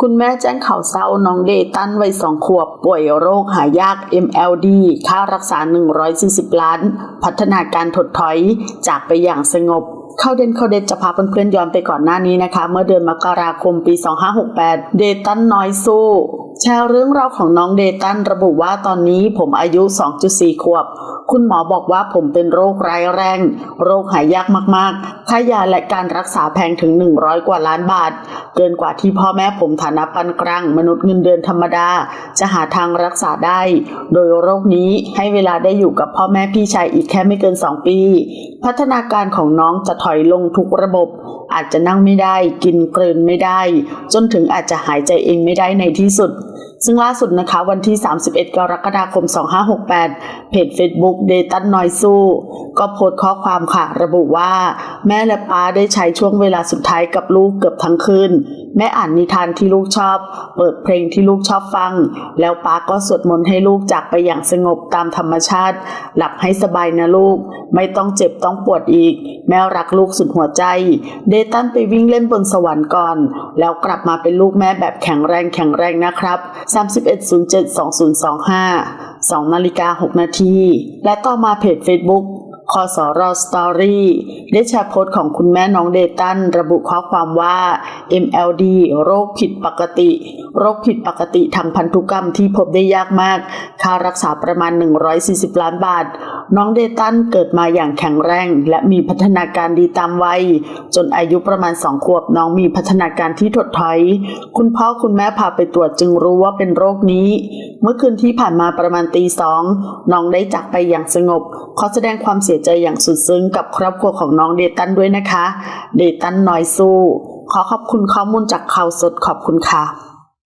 คุณแม่แจ้งข่าวเศร้าน้องเดตันวัยสองขวบ ป่วยโรคหายาก MLD ค่ารักษา 140 ล้าน พัฒนาการถดถอยจากไปอย่างสงบเข้าเด่นเข้าเด็ดจะพาเพื่อนๆย้อนไปก่อนหน้านี้นะคะ เมื่อเดือนมกราคมปี 2568 เดตันน้อยสู้ แชร์เรื่องราวของน้องเดตันระบุว่าตอนนี้ผมอายุ 2.4 ขวบ คุณหมอบอกว่าผมเป็นโรคร้ายแรง โรคหายากมากๆ ค่ายาและการรักษาแพงถึง 100 กว่าล้านบาท เกินกว่าที่พ่อแม่ผมฐานะปานกลางมนุษย์เงินเดือนธรรมดา จะหาทางรักษาได้ โดยโรคนี้ให้เวลาได้อยู่กับพ่อแม่พี่ชายอีกแค่ไม่เกิน 2 ปี พัฒนาการของน้องจะถอยลงทุกระบบอาจจะนั่งไม่ได้ กินกลืนไม่ได้ จนถึงอาจจะหายใจเองไม่ได้ในที่สุด ซึ่งล่าสุดนะคะวันที่ 31 กรกฎาคม 2568 เพจ Facebook เดตันนอยซูก็โพสต์ข้อความค่ะ ระบุว่า แม่และป้าได้ใช้ช่วงเวลาสุดท้ายกับลูกเกือบทั้งคืนแม่อ่านนิทานที่ลูกชอบ เปิดเพลงที่ลูกชอบฟัง แล้วป้าก็สวดมนต์ให้ลูกจากไปอย่างสงบตามธรรมชาติ หลับให้สบายนะลูก ไม่ต้องเจ็บต้องปวดอีก แม่รักลูกสุดหัวใจ เดตันไปวิ่งเล่นบนสวรรค์ก่อน แล้วกลับมาเป็นลูกแม่แบบแข็งแรงแข็งแรงนะครับ31072025 2นาฬิกา6นาทีและต่อมาเพจ Facebook คอสอรอสตอรี่ได้แชร์โพสต์ของคุณแม่น้องเดตัน ระบุข้อความว่า MLD โรคผิดปกติ โรคผิดปกติทางพันธุกรรมที่พบได้ยากมาก ค่ารักษาประมาณ 140 ล้านบาท น้องเดตันเกิดมาอย่างแข็งแรง และมีพัฒนาการดีตามวัย จนอายุประมาณ2ขวบน้องมีพัฒนาการที่ถดถอย คุณพ่อคุณแม่พาไปตรวจจึงรู้ว่าเป็นโรคนี้ เมื่อคืนที่ผ่านมาประมาณตีสองน้องได้จากไปอย่างสงบ ขอแสดงความเสียใจอย่างสุดซึ้งกับครอบครัวของน้องเดตันด้วยนะคะ เดตันน้อยสู้ ขอขอบคุณข้อมูลจากข่าวสดขอบคุณค่ะ